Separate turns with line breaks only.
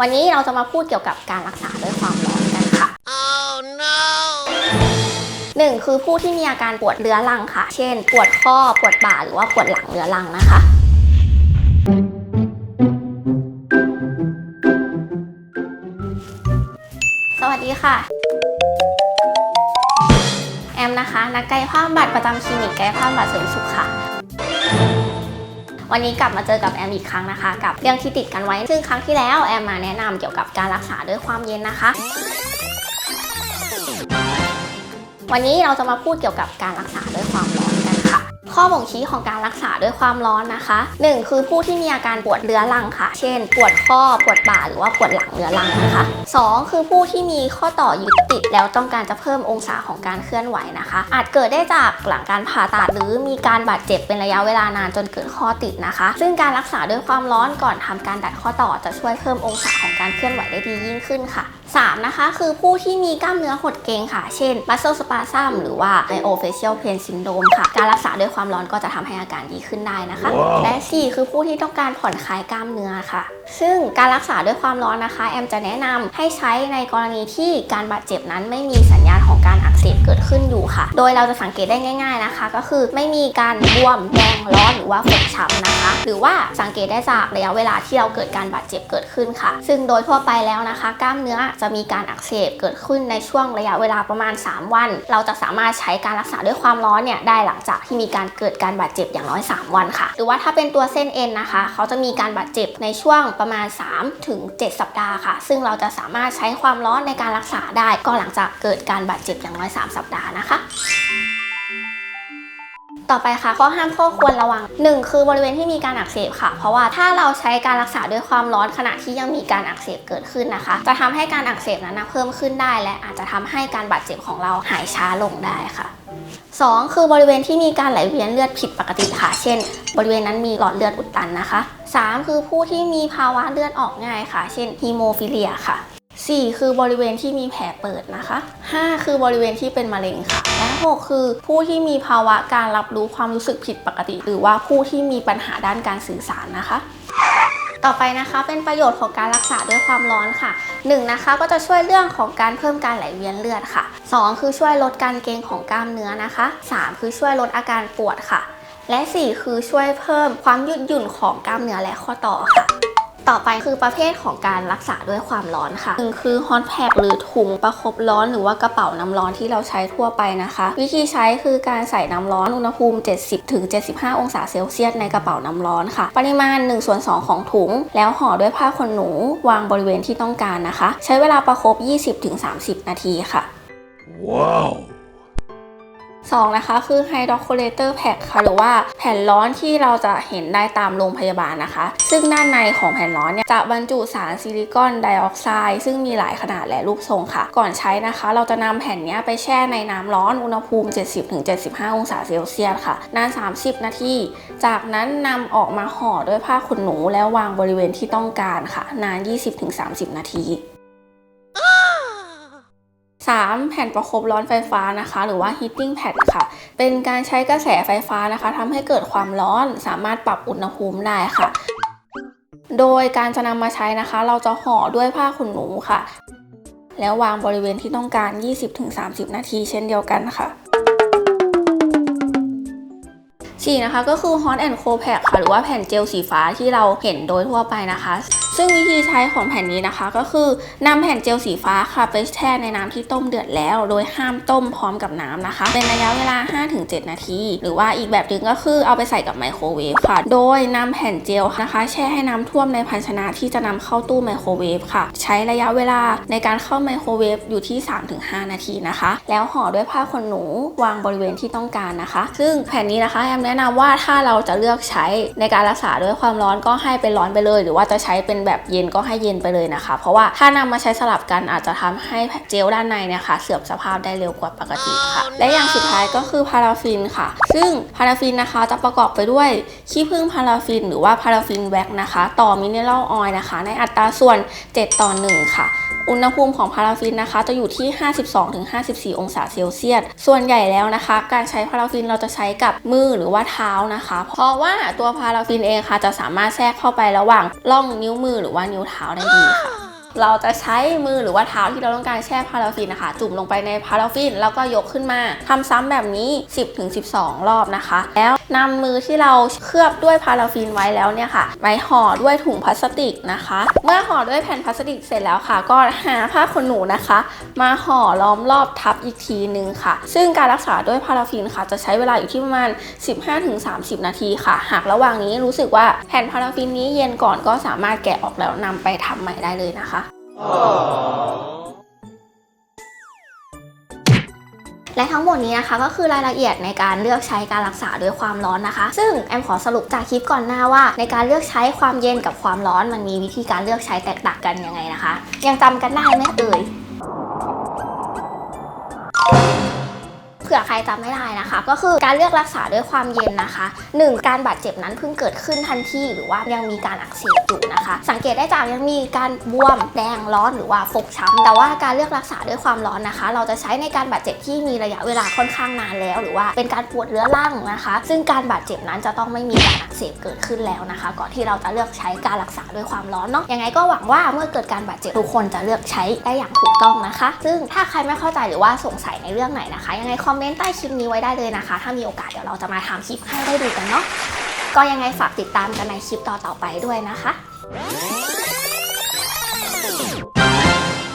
วันนี้เราจะมาพูดเกี่ยวกับการรักษาด้วยความร้อนกันค่ะ
Oh no!
หนึ่งคือผู้ที่มีอาการปวดเรื้อรังค่ะ เช่น ปวดข้อ ปวดบ่า หรือว่าปวดหลังเรื้อรังนะคะ สวัสดีค่ะ แอมนะคะ นักกายภาพบำบัตรประจำคลินิกกายภาพบำบัตรเสริมสุขค่ะ วันนี้กลับมาเจอกับแอมอีกครั้งนะคะ กับเรื่องที่ติดกันไว้ ซึ่งครั้งที่แล้วแอมมาแนะนำเกี่ยวกับการรักษาด้วยความเย็นนะคะวันนี้เราจะมาพูดเกี่ยวกับการรักษาด้วยความร้อน ข้อบ่งชี้ของการรักษาด้วยความร้อนนะคะ 1 คือผู้ที่มีอาการปวดเรื้อรังค่ะ เช่น ปวดข้อ ปวดบ่า หรือว่าปวดหลังเรื้อรังนะคะ 2 คือผู้ที่มีข้อต่อยึดติดแล้วต้องการจะเพิ่มองศาของการเคลื่อนไหวนะคะ อาจเกิดได้จากหลังการผ่าตัดหรือมีการบาดเจ็บเป็นระยะเวลานานจนเกิดข้อติดนะคะ ซึ่งการรักษาด้วยความร้อนก่อนทำการดัดข้อต่อจะช่วยเพิ่มองศาของการเคลื่อนไหวได้ดียิ่งขึ้นค่ะ 3 นะคะ คือผู้ที่มีกล้ามเนื้อหดเกร็งค่ะ เช่น muscle spasm หรือว่า myofascial pain syndrome ค่ะ การรักษาด้วยความร้อนก็จะทำให้อาการดีขึ้นได้นะคะ
ว้าว
และ 4 คือผู้ที่ต้องการผ่อนคลายกล้ามเนื้อค่ะ ซึ่งการรักษาด้วยความร้อนนะคะ แอมจะแนะนำให้ใช้ในกรณีที่การบาดเจ็บนั้นไม่มีสัญญาณของการอักเสบเกิดขึ้นอยู่ค่ะ โดยเราจะสังเกตได้ง่าย ๆนะคะ ก็คือไม่มีการบวมแดงร้อนหรือว่าฟกช้ำนะคะ หรือว่าสังเกตได้จากระยะเวลาที่เราเกิดการบาดเจ็บเกิดขึ้นค่ะ ซึ่งโดยทั่วไปแล้วนะคะ กล้ามเนื้อจะมีการอักเสบเกิดขึ้นในช่วงระยะเวลาประมาณ 3 วัน เราจะสามารถใช้การรักษาด้วยความร้อนเนี่ยได้หลังจากที่มีการเกิดการบาดเจ็บอย่างน้อย 3 วันค่ะ หรือว่าถ้าเป็นตัวเส้นเอ็นนะคะ เขาจะมีการบาดเจ็บในช่วงประมาณ 3 ถึง 7 สัปดาห์ค่ะ ซึ่งเราจะสามารถใช้ความร้อนในการรักษาได้ ก็หลังจากเกิดการบาดเจ็บอย่างน้อย 3 สัปดาห์นะคะ ต่อไปค่ะข้อห้ามข้อควรระวัง 1 คือบริเวณที่มีการอักเสบค่ะ เพราะว่าถ้าเราใช้การรักษาด้วยความร้อนขณะที่ยังมีการอักเสบเกิดขึ้นนะคะ จะทำให้การอักเสบนั้นเพิ่มขึ้นได้ และอาจจะทำให้การบาดเจ็บของเราหายช้าลงได้ค่ะ 2 คือบริเวณที่มีการไหลเวียนเลือดผิดปกติค่ะ เช่น บริเวณนั้นมีหลอดเลือดอุดตันนะคะ 3 คือผู้ที่มีภาวะเลือดออกง่ายค่ะ เช่นฮีโมฟิเลียค่ะ 4 คือบริเวณที่มีแผลเปิดนะคะ 5 คือบริเวณที่เป็นมะเร็งค่ะ และ 6 คือผู้ที่มีภาวะการรับรู้ความรู้สึกผิดปกติ หรือว่าผู้ที่มีปัญหาด้านการสื่อสารนะคะต่อไปนะคะเป็นประโยชน์ของการรักษาด้วยความร้อนค่ะ 1 นะคะก็จะช่วยเรื่องของการเพิ่มการไหลเวียนเลือดค่ะ 2 คือช่วยลดการเกร็งของกล้ามเนื้อนะคะ 3 คือช่วยลดอาการปวดค่ะ และ 4 คือช่วยเพิ่มความยืดหยุ่นของกล้ามเนื้อและข้อต่อค่ะ ต่อไปคือประเภทของการรักษาด้วยความร้อนค่ะหนึ่งคือฮอตแพ็หรือถุงประคบร้อนหรือว่ากระเป๋าน้ำร้อนที่เราใช้ทั่วไปนะคะ วิธีใช้คือการใส่น้ำร้อนอุณหภูมิ 70-75 องศาเซลเซียสในกระเป๋าน้ำร้อนค่ะ ปริมาณ1ส่วน2ของถุง แล้วห่อด้วยผ้าขนหนูวางบริเวณที่ต้องการนะคะ ใช้เวลาประคบ20-30 นาทีค่ะ
Wow!
2นะคะคือ Hydrocollator Pack ค่ะหรือว่าแผ่นร้อนที่เราจะเห็นได้ตามโรงพยาบาลนะคะ ซึ่งด้านในของแผ่นร้อนเนี่ยจะบรรจุสารซิลิคอนไดออกไซด์ซึ่งมีหลายขนาดและรูปทรงค่ะ ก่อนใช้นะคะ เราจะนำแผ่นนี้ไปแช่ในน้ำร้อนอุณหภูมิ 70-75 องศาเซลเซียสค่ะนาน 30 นาที จากนั้นนำออกมาห่อด้วยผ้าขนหนูแล้ววางบริเวณที่ต้องการค่ะ นาน 20-30 นาที 3. แผ่นประคบร้อนไฟฟ้านะคะ หรือว่า heating pad ค่ะ เป็นการใช้กระแสไฟฟ้านะคะทำให้เกิดความร้อนสามารถปรับอุณหภูมิได้ค่ะ โดยการจะนำมาใช้นะคะ เราจะห่อด้วยผ้าขนหนูค่ะ แล้ววางบริเวณที่ต้องการ 20-30 นาทีเช่นเดียวกันค่ะ 4นะคะก็คือ Hot and Cold Pack ค่ะ หรือว่าแผ่นเจลสีฟ้าที่เราเห็นโดยทั่วไปนะคะ ซึ่งวิธีใช้ของแผ่นนี้นะคะ ก็คือนำแผ่นเจลสีฟ้าค่ะไปแช่ในน้ำที่ต้มเดือดแล้ว โดยห้ามต้มพร้อมกับน้ำนะคะ เป็นระยะเวลา 5-7 นาที หรือว่าอีกแบบหนึ่งก็คือเอาไปใส่กับไมโครเวฟค่ะ โดยนำแผ่นเจลนะคะ แช่ให้น้ำท่วมในภาชนะที่จะนำเข้าตู้ไมโครเวฟค่ะ ใช้ระยะเวลาในการเข้าไมโครเวฟอยู่ที่ 3-5 นาทีนะคะ แล้วห่อด้วยผ้าขนหนูวางบริเวณที่ต้องการนะคะ ซึ่งแผ่นนี้นะคะแอมแนะนำว่าถ้าเราจะเลือกใช้ในการรักษาด้วยความร้อนก็ให้เป็นร้อนไปเลย หรือว่าจะใช้เป็นแบบเย็นก็ให้เย็นไปเลยนะคะ เพราะว่าถ้านำมาใช้สลับกันอาจจะทำให้เจลด้านในเนี่ยค่ะเสื่อมสภาพได้เร็วกว่าปกติค่ะ และอย่างสุดท้ายก็คือพาราฟินค่ะ ซึ่งพาราฟินนะคะจะประกอบไปด้วยขี้ผึ้งพาราฟิน หรือว่าพาราฟินแว็กนะคะ ต่อมิเนอรัลออยล์นะคะ ในอัตราส่วน 7 ต่อ 1 ค่ะอุณหภูมิของพาราฟินนะคะ จะอยู่ที่ 52-54 องศาเซลเซียส ส่วนใหญ่แล้วนะคะ การใช้พาราฟินเราจะใช้กับมือหรือว่าเท้านะคะ เพราะว่าตัวพาราฟินเองค่ะ จะสามารถแทรกเข้าไประหว่างร่องนิ้วมือหรือว่านิ้วเท้าได้ดีค่ะเราจะใช้มือหรือว่าเท้าที่เราต้องการแช่พาราฟินนะคะ จุ่มลงไปในพาราฟินแล้วก็ยกขึ้นมาทำซ้ำแบบนี้ 10-12 รอบนะคะ แล้วนำมือที่เราเคลือบด้วยพาราฟินไว้แล้วเนี่ยค่ะไปห่อด้วยถุงพลาสติกนะคะ เมื่อห่อด้วยแผ่นพลาสติกเสร็จแล้วค่ะ ก็หาผ้าขนหนูนะคะ มาห่อล้อมรอบทับอีกทีนึงค่ะ ซึ่งการรักษาด้วยพาราฟินค่ะ จะใช้เวลาอยู่ที่ประมาณ 15-30 นาทีค่ะ หากระหว่างนี้รู้สึกว่าแผ่นพาราฟินนี้เย็นก่อนก็สามารถแกะออกแล้วนำไปทำใหม่ได้เลยนะคะ และทั้งหมดนี้นะคะก็คือรายละเอียดในการเลือกใช้การรักษาด้วยความร้อนนะคะ ซึ่งแอมขอสรุปจากคลิปก่อนหน้าว่า ในการเลือกใช้ความเย็นกับความร้อนมันมีวิธีการเลือกใช้แตกต่างกันยังไงนะคะ ยังจำกันได้ไหมเอ่ย ครจำไม่ได้นะคะ ก็คือการเลือกรักษาด้วยความเย็นนะคะ 1. การบาดเจ็บนั้นเพิ่งเกิดขึ้นทันทีหรือว่ายังมีการอักเสบอยู่นะคะ สังเกตได้จากยังมีการบวมแดงร้อนหรือว่าฟกช้ำแต่ว่าการเลือกรักษาด้วยความร้อนนะคะ เราจะใช้ในการบาดเจ็บที่มีระยะเวลาค่อนข้างนานแล้ว หรือว่าเป็นการปวดเรื้อรังนะคะ ซึ่งการบาดเจ็บนั้นจะต้องไม่มีการอักเสบเกิดขึ้นแล้วนะคะ ก่อนที่เราจะเลือกใช้การรักษาด้วยความร้อนเนาะยังไงก็หวังว่าเมื่อเกิดการบาดเจ็บทุกคนจะเลือกใช้ได้อย่างถูกต้องนะคะ ซึ่งถ้าใครไม่เข้าใจหรือว่าสงสัยในเรื่องไหนนะคะ ยังไงคอมเมนต์ต้คลิปนี้ไว้ได้เลยนะคะ ถ้ามีโอกาสเดี๋ยวเราจะมาทำคลิปให้ได้ดูกันเนาะก็ยังไงฝากติดตามกันในคลิปต่อๆไปด้วยนะคะ